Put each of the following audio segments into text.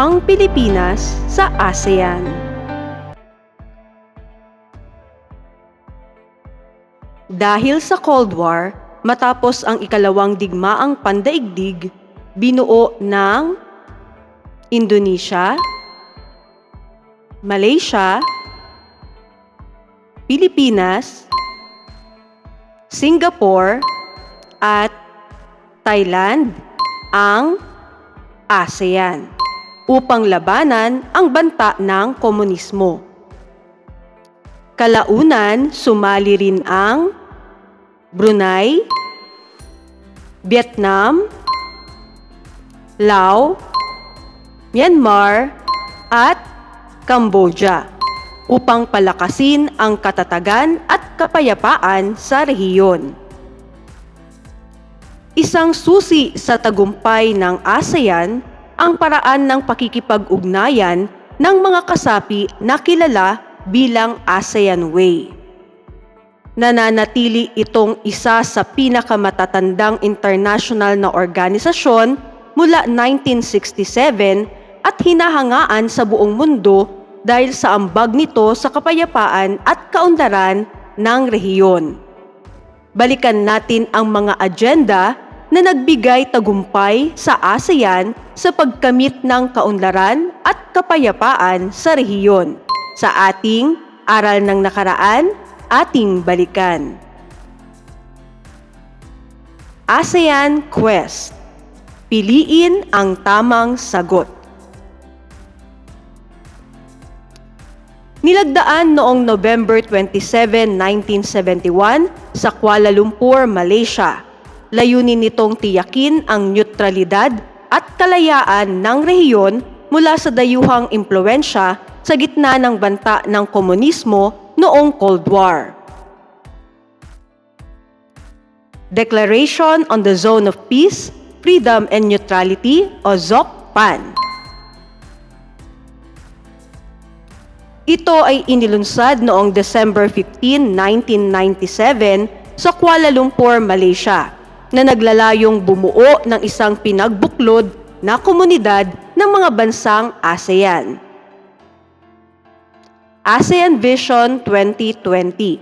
ang Pilipinas sa ASEAN. Dahil sa Cold War, matapos ang ikalawang digmaang pandaigdig, binuo ng Indonesia, Malaysia, Pilipinas, Singapore, at Thailand ang ASEAN upang labanan ang banta ng komunismo. Kalaunan, sumali rin ang Brunei, Vietnam, Laos, Myanmar, at Cambodia upang palakasin ang katatagan at kapayapaan sa rehiyon. Isang susi sa tagumpay ng ASEAN ang paraan ng pakikipag-ugnayan ng mga kasapi na kilala bilang ASEAN Way. Nananatili itong isa sa pinakamatatandang international na organisasyon mula 1967 at hinahangaan sa buong mundo dahil sa ambag nito sa kapayapaan at kaunlaran ng rehiyon. Balikan natin ang mga agenda na nagbigay tagumpay sa ASEAN sa pagkamit ng kaunlaran at kapayapaan sa rehiyon. Sa ating Aral ng Nakaraan, ating balikan. ASEAN Quest Piliin ang tamang sagot. Nilagdaan noong November 27, 1971 sa Kuala Lumpur, Malaysia. Layunin nitong tiyakin ang neutralidad at kalayaan ng rehiyon mula sa dayuhang impluensya sa gitna ng banta ng komunismo noong Cold War. Declaration on the Zone of Peace Freedom and Neutrality o ZOCPAN. Ito ay inilunsad noong December 15, 1997 sa Kuala Lumpur, Malaysia na naglalayong bumuo ng isang pinagbuklod na komunidad ng mga bansang ASEAN. ASEAN Vision 2020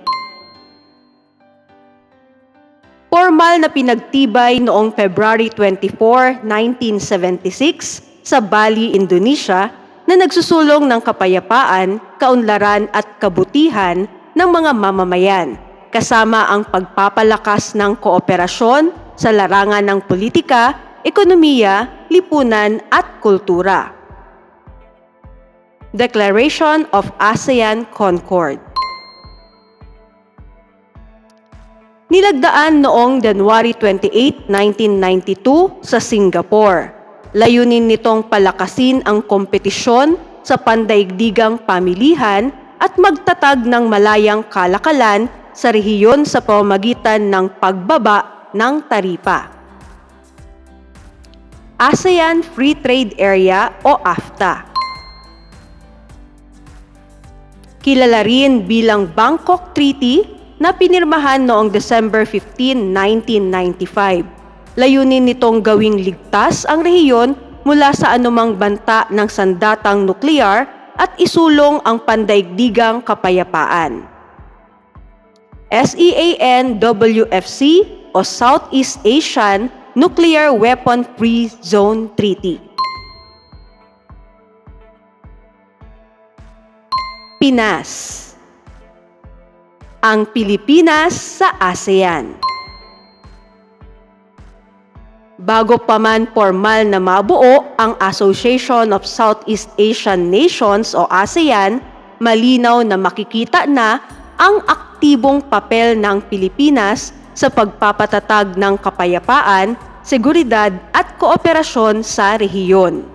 Formal na pinagtibay noong February 24, 1976 sa Bali, Indonesia na nagsusulong ng kapayapaan, kaunlaran at kabutihan ng mga mamamayan kasama ang pagpapalakas ng kooperasyon sa larangan ng politika, ekonomiya, lipunan at kultura. Declaration of ASEAN Concord Nilagdaan noong January 28, 1992 sa Singapore. Layunin nitong palakasin ang kompetisyon sa pandaigdigang pamilihan at magtatag ng malayang kalakalan sa rehiyon sa pamamagitan ng pagbaba ng taripa. ASEAN Free Trade Area o AFTA Kilala rin bilang Bangkok Treaty na pinirmahan noong December 15, 1995. Layunin nitong gawing ligtas ang rehiyon mula sa anumang banta ng sandatang nuklear at isulong ang pandaigdigang kapayapaan. SEAN-WFC o Southeast Asian Nuclear Weapon Free Zone Treaty. Pinas ang Pilipinas sa ASEAN. Bago pa man formal na mabuo ang Association of Southeast Asian Nations o ASEAN, malinaw na makikita na ang aktibong papel ng Pilipinas sa pagpapatatag ng kapayapaan, seguridad at kooperasyon sa rehiyon.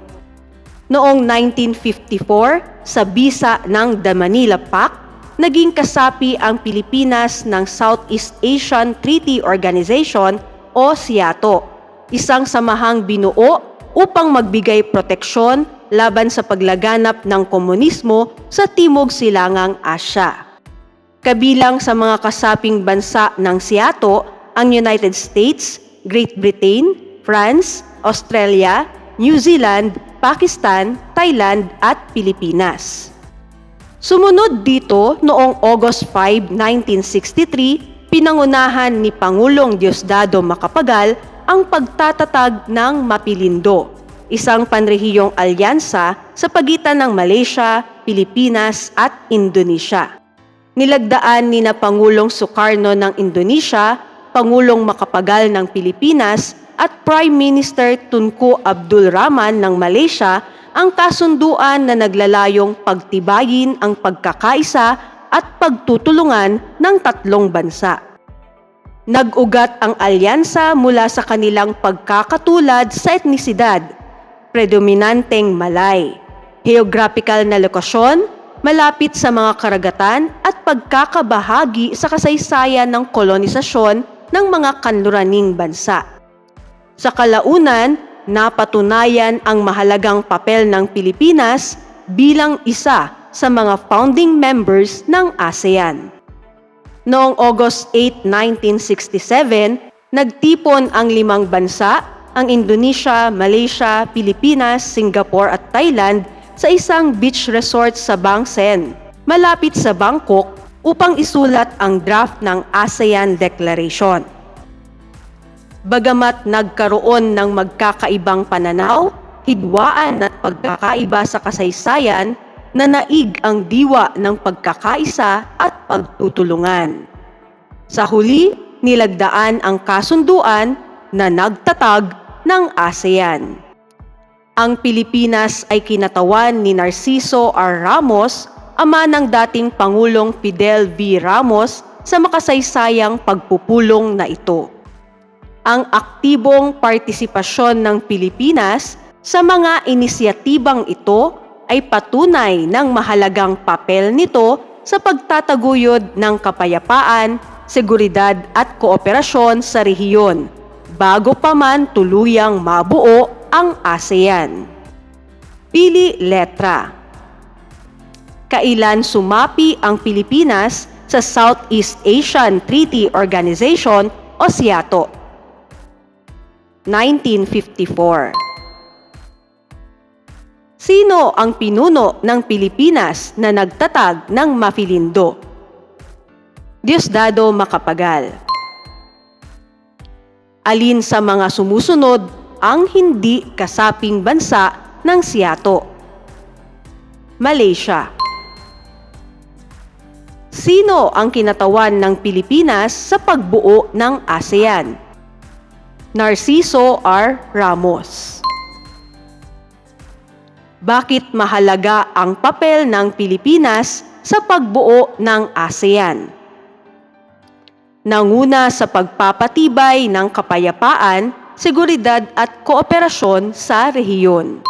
Noong 1954, sa bisa ng The Manila Pact, naging kasapi ang Pilipinas ng Southeast Asian Treaty Organization o SIATO, isang samahang binuo upang magbigay proteksyon laban sa paglaganap ng komunismo sa Timog Silangang Asya. Kabilang sa mga kasaping bansa ng SIATO ang United States, Great Britain, France, Australia, New Zealand, Pakistan, Thailand at Pilipinas. Sumunod dito noong August 5, 1963, pinangunahan ni Pangulong Diosdado Macapagal ang pagtatatag ng Mapilindo, isang panrehiyong alyansa sa pagitan ng Malaysia, Pilipinas at Indonesia. Nilagdaan ni na Pangulong Sukarno ng Indonesia, Pangulong Macapagal ng Pilipinas at Prime Minister Tunku Abdul Rahman ng Malaysia ang kasunduan na naglalayong pagtibayin ang pagkakaisa at pagtutulungan ng tatlong bansa. Nag-ugat ang alyansa mula sa kanilang pagkakatulad sa etnisidad, predominanteng Malay, geographical na lokasyon, malapit sa mga karagatan at pagkakabahagi sa kasaysayan ng kolonisasyon ng mga kanluraning bansa. Sa kalaunan, napatunayan ang mahalagang papel ng Pilipinas bilang isa sa mga founding members ng ASEAN. Noong August 8, 1967, nagtipon ang limang bansa, ang Indonesia, Malaysia, Pilipinas, Singapore at Thailand sa isang beach resort sa Bangsen, malapit sa Bangkok upang isulat ang draft ng ASEAN Declaration. Bagamat nagkaroon ng magkakaibang pananaw, hidwaan at pagkakaiba sa kasaysayan, nanaig ang diwa ng pagkakaisa at pagtutulungan. Sa huli, nilagdaan ang kasunduan na nagtatag ng ASEAN. Ang Pilipinas ay kinatawan ni Narciso R. Ramos, ama ng dating Pangulong Fidel V. Ramos sa makasaysayang pagpupulong na ito ang aktibong partisipasyon ng Pilipinas sa mga inisyatibang ito ay patunay ng mahalagang papel nito sa pagtataguyod ng kapayapaan, seguridad at kooperasyon sa rehiyon bago pa man tuluyang mabuo ang ASEAN. Pili letra. Kailan sumapi ang Pilipinas sa Southeast Asian Treaty Organization o SIATO? 1954. Sino ang pinuno ng Pilipinas na nagtatag ng Mafilindo? Diosdado Macapagal. Alin sa mga sumusunod ang hindi kasaping bansa ng Siato? Malaysia. Sino ang kinatawan ng Pilipinas sa pagbuo ng ASEAN? Narciso R. Ramos. Bakit mahalaga ang papel ng Pilipinas sa pagbuo ng ASEAN? Nanguna sa pagpapatibay ng kapayapaan, seguridad at kooperasyon sa rehiyon.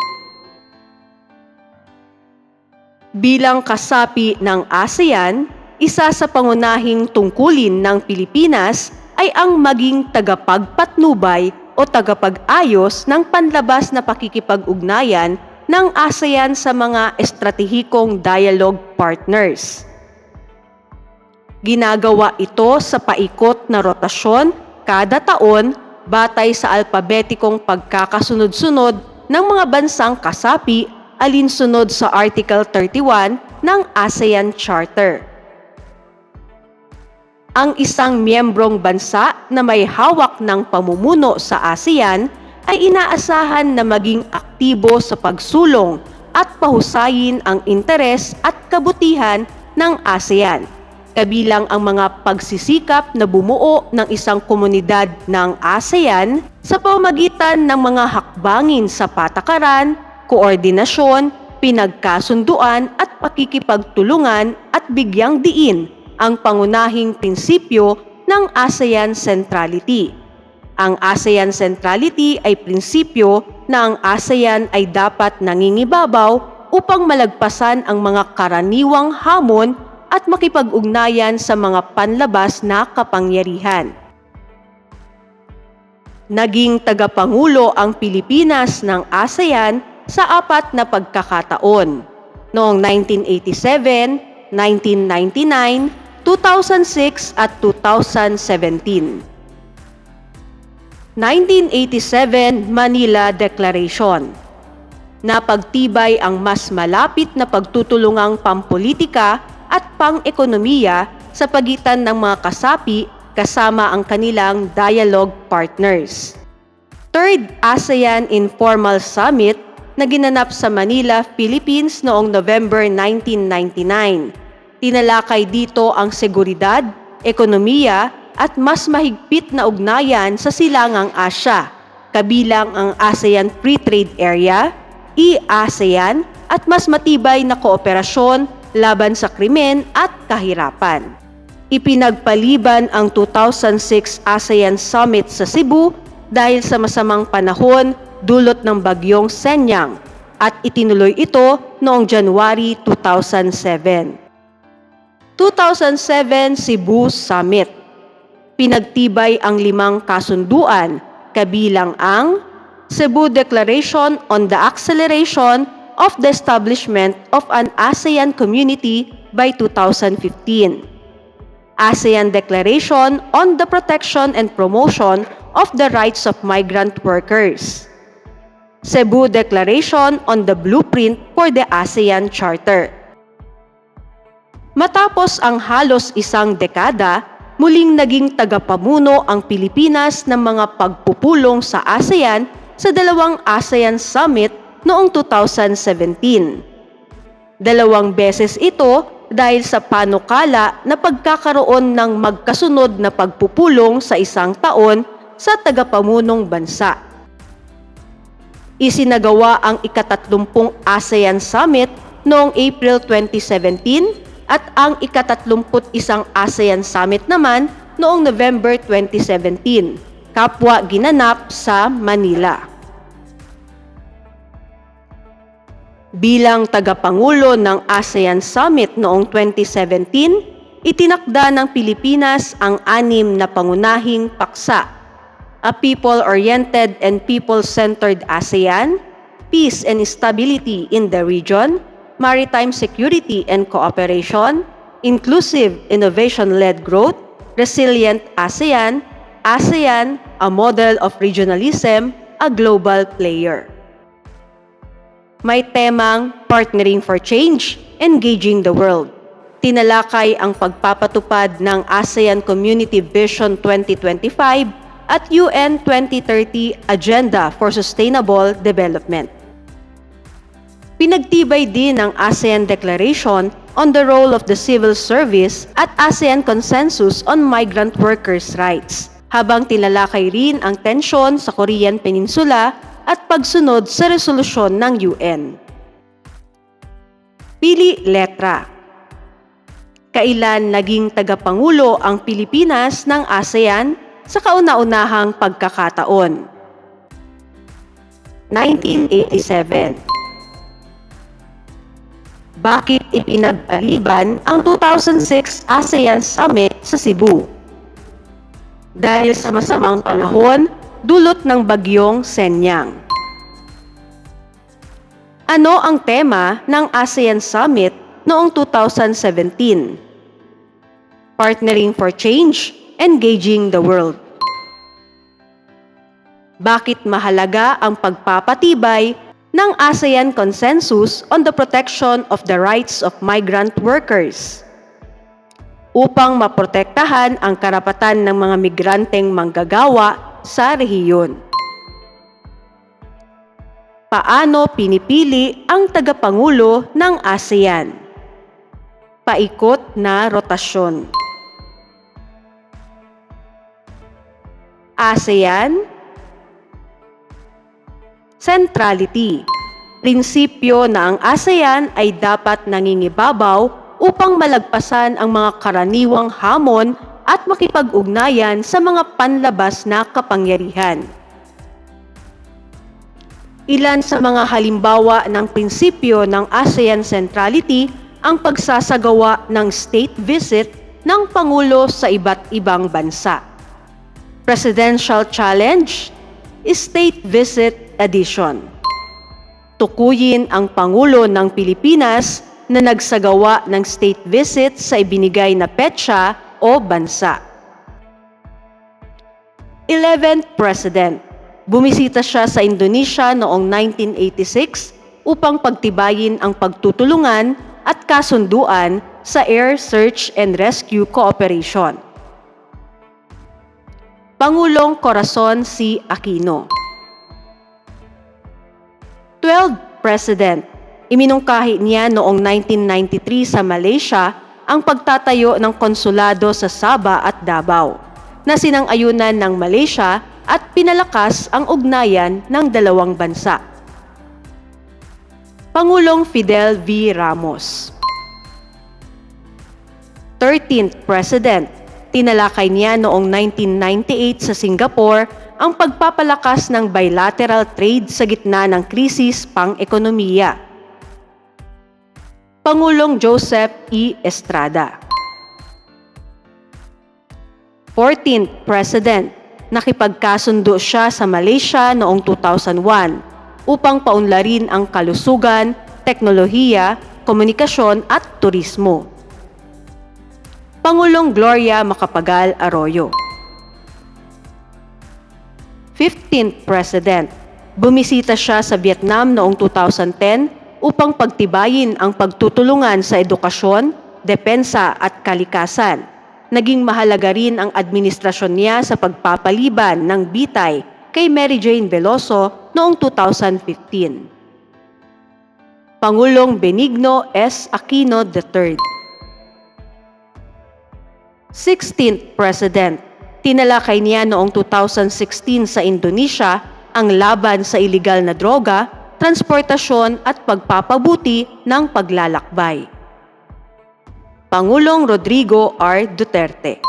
Bilang kasapi ng ASEAN, isa sa pangunahing tungkulin ng Pilipinas ay ang maging tagapagpatnubay o tagapag-ayos ng panlabas na pakikipag-ugnayan ng ASEAN sa mga estratehikong dialogue partners. Ginagawa ito sa paikot na rotasyon kada taon batay sa alpabetikong pagkakasunod-sunod ng mga bansang kasapi alinsunod sa Article 31 ng ASEAN Charter. Ang isang miyembrong bansa na may hawak ng pamumuno sa ASEAN ay inaasahan na maging aktibo sa pagsulong at pahusayin ang interes at kabutihan ng ASEAN, kabilang ang mga pagsisikap na bumuo ng isang komunidad ng ASEAN sa pamagitan ng mga hakbangin sa patakaran, koordinasyon, pinagkasunduan at pakikipagtulungan at bigyang diin ang pangunahing prinsipyo ng ASEAN Centrality. Ang ASEAN Centrality ay prinsipyo na ang ASEAN ay dapat nangingibabaw upang malagpasan ang mga karaniwang hamon at makipag-ugnayan sa mga panlabas na kapangyarihan. Naging tagapangulo ang Pilipinas ng ASEAN sa apat na pagkakataon, noong 1987, 1999, 2006 at 2017. 1987 Manila Declaration Napagtibay ang mas malapit na pagtutulungang pampolitika at pang-ekonomiya sa pagitan ng mga kasapi kasama ang kanilang dialogue partners. Third ASEAN Informal Summit na ginanap sa Manila, Philippines noong November 1999. Tinalakay dito ang seguridad, ekonomiya at mas mahigpit na ugnayan sa silangang Asya, kabilang ang ASEAN Free Trade Area, E-ASEAN at mas matibay na kooperasyon laban sa krimen at kahirapan. Ipinagpaliban ang 2006 ASEAN Summit sa Cebu dahil sa masamang panahon dulot ng bagyong Senyang at itinuloy ito noong January 2007. 2007 Cebu Summit Pinagtibay ang limang kasunduan kabilang ang Cebu Declaration on the Acceleration of the Establishment of an ASEAN Community by 2015 ASEAN Declaration on the Protection and Promotion of the Rights of Migrant Workers. Cebu Declaration on the Blueprint for the ASEAN Charter. Matapos ang halos isang dekada, muling naging tagapamuno ang Pilipinas ng mga pagpupulong sa ASEAN sa dalawang ASEAN Summit noong 2017. Dalawang beses ito dahil sa panukala na pagkakaroon ng magkasunod na pagpupulong sa isang taon sa tagapamunong bansa. Isinagawa ang ikatatlumpung ASEAN Summit noong April 2017 at ang ikatatlumput isang ASEAN Summit naman noong November 2017, kapwa ginanap sa Manila. Bilang tagapangulo ng ASEAN Summit noong 2017, itinakda ng Pilipinas ang anim na pangunahing paksa, a people-oriented and people-centered ASEAN, peace and stability in the region, maritime security and cooperation, inclusive innovation-led growth, resilient ASEAN, ASEAN, a model of regionalism, a global player. May temang Partnering for Change, Engaging the World. Tinalakay ang pagpapatupad ng ASEAN Community Vision 2025 at UN 2030 Agenda for Sustainable Development. Pinagtibay din ang ASEAN Declaration on the Role of the Civil Service at ASEAN Consensus on Migrant Workers' Rights, habang tilalakay rin ang tensyon sa Korean Peninsula at pagsunod sa resolusyon ng UN. Pili letra Kailan naging tagapangulo ang Pilipinas ng ASEAN sa kauna-unahang pagkakataon? 1987 bakit ipinagpaliban ang 2006 ASEAN Summit sa Cebu. Dahil sa masamang panahon, dulot ng bagyong Senyang. Ano ang tema ng ASEAN Summit noong 2017? Partnering for Change, Engaging the World. Bakit mahalaga ang pagpapatibay ng ASEAN Consensus on the Protection of the Rights of Migrant Workers upang maprotektahan ang karapatan ng mga migranteng manggagawa sa rehiyon. Paano pinipili ang tagapangulo ng ASEAN? Paikot na rotasyon. ASEAN Centrality Prinsipyo na ang ASEAN ay dapat nangingibabaw upang malagpasan ang mga karaniwang hamon at makipag-ugnayan sa mga panlabas na kapangyarihan. Ilan sa mga halimbawa ng prinsipyo ng ASEAN Centrality ang pagsasagawa ng state visit ng Pangulo sa iba't ibang bansa. Presidential Challenge, State Visit Edition. Tukuyin ang Pangulo ng Pilipinas na nagsagawa ng state visit sa ibinigay na petsa o bansa. 11th President Bumisita siya sa Indonesia noong 1986 upang pagtibayin ang pagtutulungan at kasunduan sa Air Search and Rescue Cooperation. Pangulong Corazon C. Aquino 12. President Iminungkahi niya noong 1993 sa Malaysia ang pagtatayo ng konsulado sa Sabah at Davao na sinang-ayunan ng Malaysia at pinalakas ang ugnayan ng dalawang bansa. Pangulong Fidel V. Ramos 13th President Tinalakay niya noong 1998 sa Singapore ang pagpapalakas ng bilateral trade sa gitna ng krisis pang-ekonomiya. Pangulong Joseph E. Estrada 14th President Nakipagkasundo siya sa Malaysia noong 2001 upang paunlarin ang kalusugan, teknolohiya, komunikasyon at turismo. Pangulong Gloria Macapagal Arroyo 15th President Bumisita siya sa Vietnam noong 2010 upang pagtibayin ang pagtutulungan sa edukasyon, depensa at kalikasan naging mahalaga rin ang administrasyon niya sa pagpapaliban ng bitay kay Mary Jane Veloso noong 2015. Pangulong Benigno S. Aquino III 16th President Tinalakay niya noong 2016 sa Indonesia ang laban sa ilegal na droga, transportasyon at pagpapabuti ng paglalakbay. Pangulong Rodrigo R. Duterte.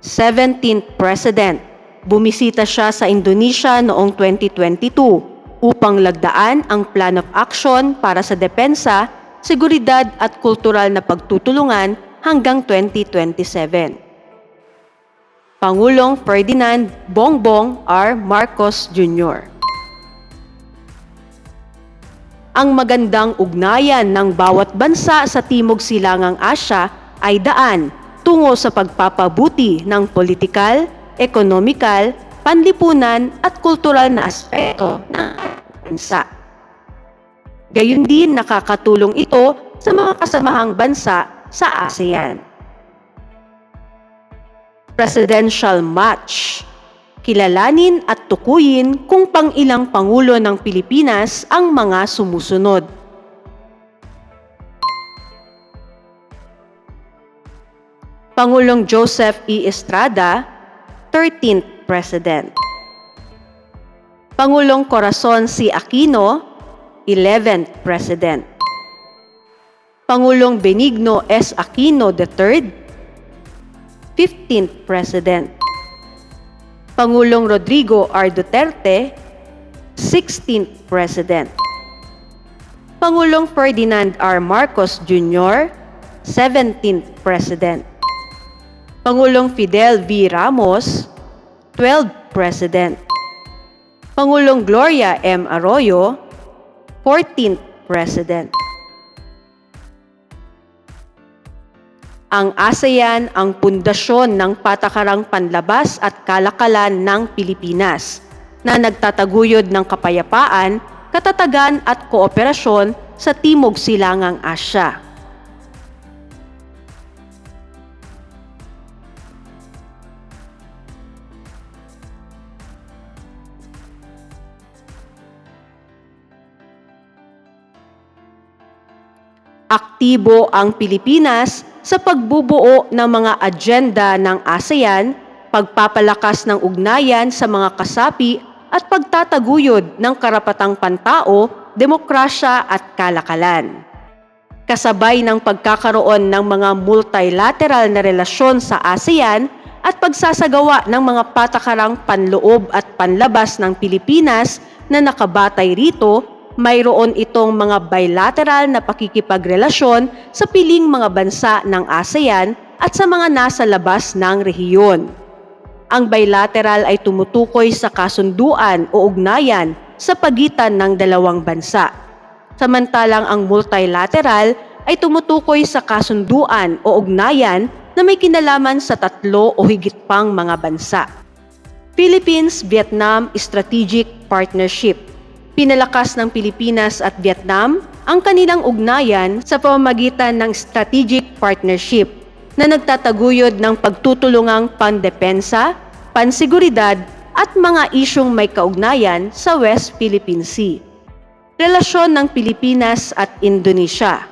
17th President, bumisita siya sa Indonesia noong 2022 upang lagdaan ang Plan of Action para sa depensa, seguridad at kultural na pagtutulungan hanggang 2027. Pangulong Ferdinand Bongbong R. Marcos Jr ang magandang ugnayan ng bawat bansa sa Timog Silangang Asya ay daan tungo sa pagpapabuti ng politikal, ekonomikal, panlipunan at kultural na aspeto ng bansa. Gayun din nakakatulong ito sa mga kasamahang bansa sa ASEAN. Presidential Match kilalanin at tukuyin kung pang ilang pangulo ng Pilipinas ang mga sumusunod. Pangulong Joseph E. Estrada, 13th President. Pangulong Corazon C. Aquino, 11th President. Pangulong Benigno S. Aquino III, 15th President. Pangulong Rodrigo R. Duterte, 16th President. Pangulong Ferdinand R. Marcos Jr., 17th President. Pangulong Fidel V. Ramos, 12th President. Pangulong Gloria M. Arroyo, 14th President. Ang ASEAN ang pundasyon ng patakarang panlabas at kalakalan ng Pilipinas na nagtataguyod ng kapayapaan, katatagan at kooperasyon sa Timog Silangang Asya. Aktibo ang Pilipinas sa pagbubuo ng mga agenda ng ASEAN, pagpapalakas ng ugnayan sa mga kasapi at pagtataguyod ng karapatang pantao, demokrasya at kalakalan. Kasabay ng pagkakaroon ng mga multilateral na relasyon sa ASEAN at pagsasagawa ng mga patakarang panloob at panlabas ng Pilipinas na nakabatay rito mayroon itong mga bilateral na pakikipagrelasyon sa piling mga bansa ng ASEAN at sa mga nasa labas ng rehiyon. Ang bilateral ay tumutukoy sa kasunduan o ugnayan sa pagitan ng dalawang bansa. Samantalang ang multilateral ay tumutukoy sa kasunduan o ugnayan na may kinalaman sa tatlo o higit pang mga bansa. Philippines-Vietnam Strategic Partnership Pinalakas ng Pilipinas at Vietnam ang kanilang ugnayan sa pamamagitan ng strategic partnership na nagtataguyod ng pagtutulungang pandepensa, pansiguridad at mga isyong may kaugnayan sa West Philippine Sea. Relasyon ng Pilipinas at Indonesia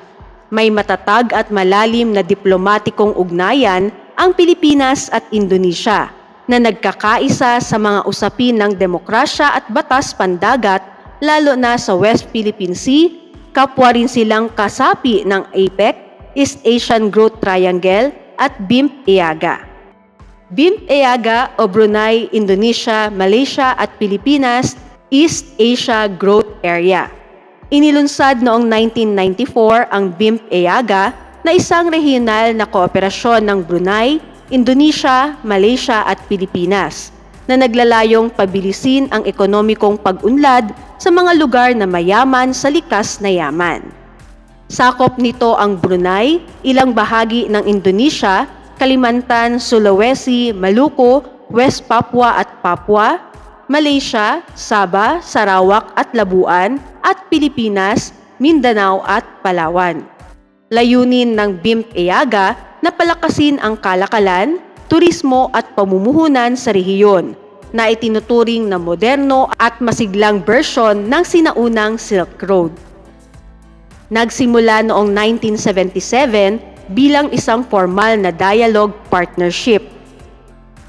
May matatag at malalim na diplomatikong ugnayan ang Pilipinas at Indonesia na nagkakaisa sa mga usapin ng demokrasya at batas pandagat lalo na sa West Philippine Sea, kapwa rin silang kasapi ng APEC, East Asian Growth Triangle at BIMP-EAGA. BIMP-EAGA o Brunei, Indonesia, Malaysia at Pilipinas East Asia Growth Area. Inilunsad noong 1994 ang BIMP-EAGA na isang regional na kooperasyon ng Brunei, Indonesia, Malaysia at Pilipinas na naglalayong pabilisin ang ekonomikong pag-unlad sa mga lugar na mayaman sa likas na yaman. Sakop nito ang Brunei, ilang bahagi ng Indonesia, Kalimantan, Sulawesi, Maluku, West Papua at Papua, Malaysia, Sabah, Sarawak at Labuan, at Pilipinas, Mindanao at Palawan. Layunin ng BIMP-EAGA na palakasin ang kalakalan, turismo at pamumuhunan sa rehiyon na itinuturing na moderno at masiglang bersyon ng sinaunang Silk Road. Nagsimula noong 1977 bilang isang formal na dialogue partnership.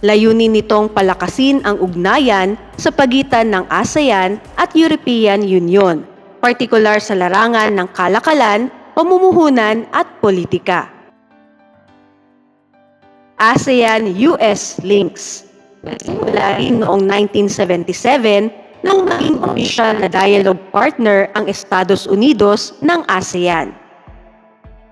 Layunin nitong palakasin ang ugnayan sa pagitan ng ASEAN at European Union, partikular sa larangan ng kalakalan, pamumuhunan at politika. ASEAN-US Links Nagsimula rin noong 1977 nang maging opisyal na dialogue partner ang Estados Unidos ng ASEAN.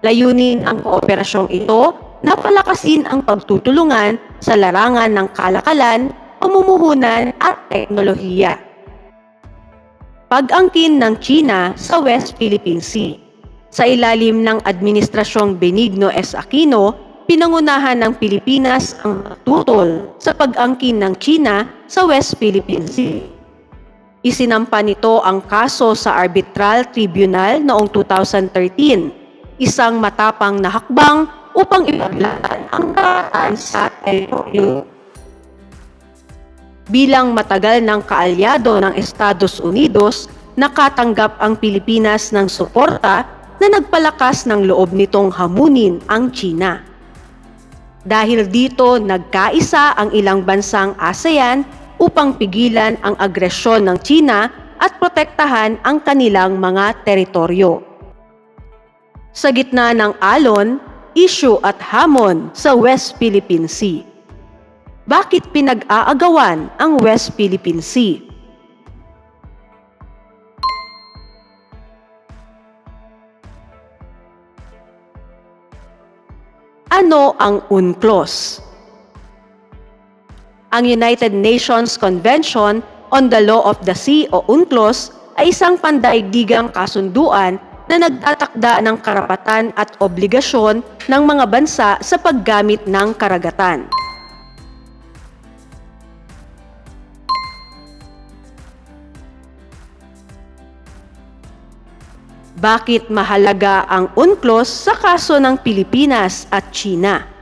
Layunin ang kooperasyong ito na palakasin ang pagtutulungan sa larangan ng kalakalan, pamumuhunan at teknolohiya. Pag-angkin ng China sa West Philippine Sea Sa ilalim ng Administrasyong Benigno S. Aquino, pinangunahan ng Pilipinas ang tutol sa pag-angkin ng China sa West Philippine Sea. Isinampa nito ang kaso sa Arbitral Tribunal noong 2013, isang matapang na hakbang upang ipaglaban ang karapatan sa teritoryo. Bilang matagal ng kaalyado ng Estados Unidos, nakatanggap ang Pilipinas ng suporta na nagpalakas ng loob nitong hamunin ang China. Dahil dito nagkaisa ang ilang bansang ASEAN upang pigilan ang agresyon ng China at protektahan ang kanilang mga teritoryo. Sa gitna ng alon, issue at hamon sa West Philippine Sea. Bakit pinag-aagawan ang West Philippine Sea? Ano ang UNCLOS? Ang United Nations Convention on the Law of the Sea o UNCLOS ay isang pandaigdigang kasunduan na nagtatakda ng karapatan at obligasyon ng mga bansa sa paggamit ng karagatan. Bakit mahalaga ang UNCLOS sa kaso ng Pilipinas at China?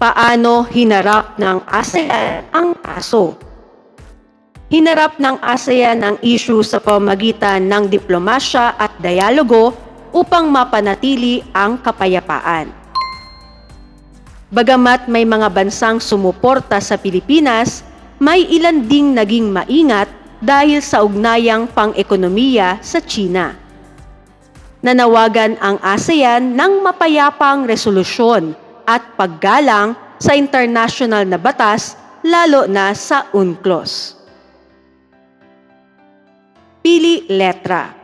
paano hinarap ng ASEAN ang kaso. Hinarap ng ASEAN ang issue sa pamagitan ng diplomasya at dialogo upang mapanatili ang kapayapaan. Bagamat may mga bansang sumuporta sa Pilipinas, may ilan ding naging maingat dahil sa ugnayang pang-ekonomiya sa China. Nanawagan ang ASEAN ng mapayapang resolusyon at paggalang sa international na batas lalo na sa UNCLOS. Pili letra.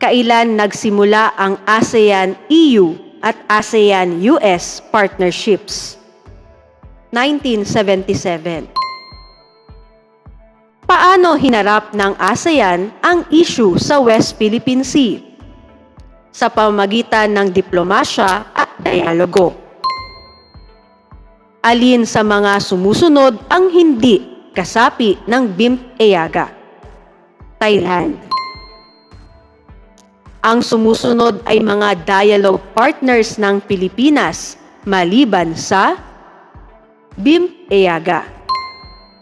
Kailan nagsimula ang ASEAN-EU at ASEAN-US partnerships? 1977. Paano hinarap ng ASEAN ang issue sa West Philippine Sea? sa pamagitan ng diplomasya at dialogo. Alin sa mga sumusunod ang hindi kasapi ng BIMP-EAGA? Thailand. Ang sumusunod ay mga dialogue partners ng Pilipinas maliban sa BIMP-EAGA.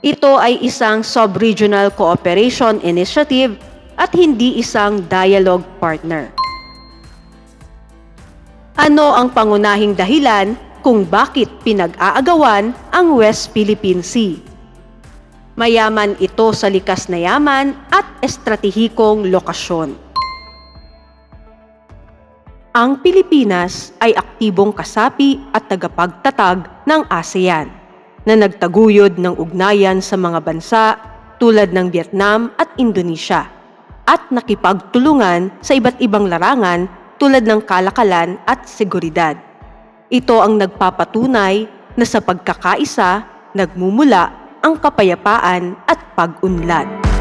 Ito ay isang sub-regional cooperation initiative at hindi isang dialogue partner. Ano ang pangunahing dahilan kung bakit pinag-aagawan ang West Philippine Sea? Mayaman ito sa likas na yaman at estratehikong lokasyon. Ang Pilipinas ay aktibong kasapi at tagapagtatag ng ASEAN na nagtaguyod ng ugnayan sa mga bansa tulad ng Vietnam at Indonesia at nakipagtulungan sa iba't ibang larangan tulad ng kalakalan at seguridad. Ito ang nagpapatunay na sa pagkakaisa nagmumula ang kapayapaan at pag-unlad.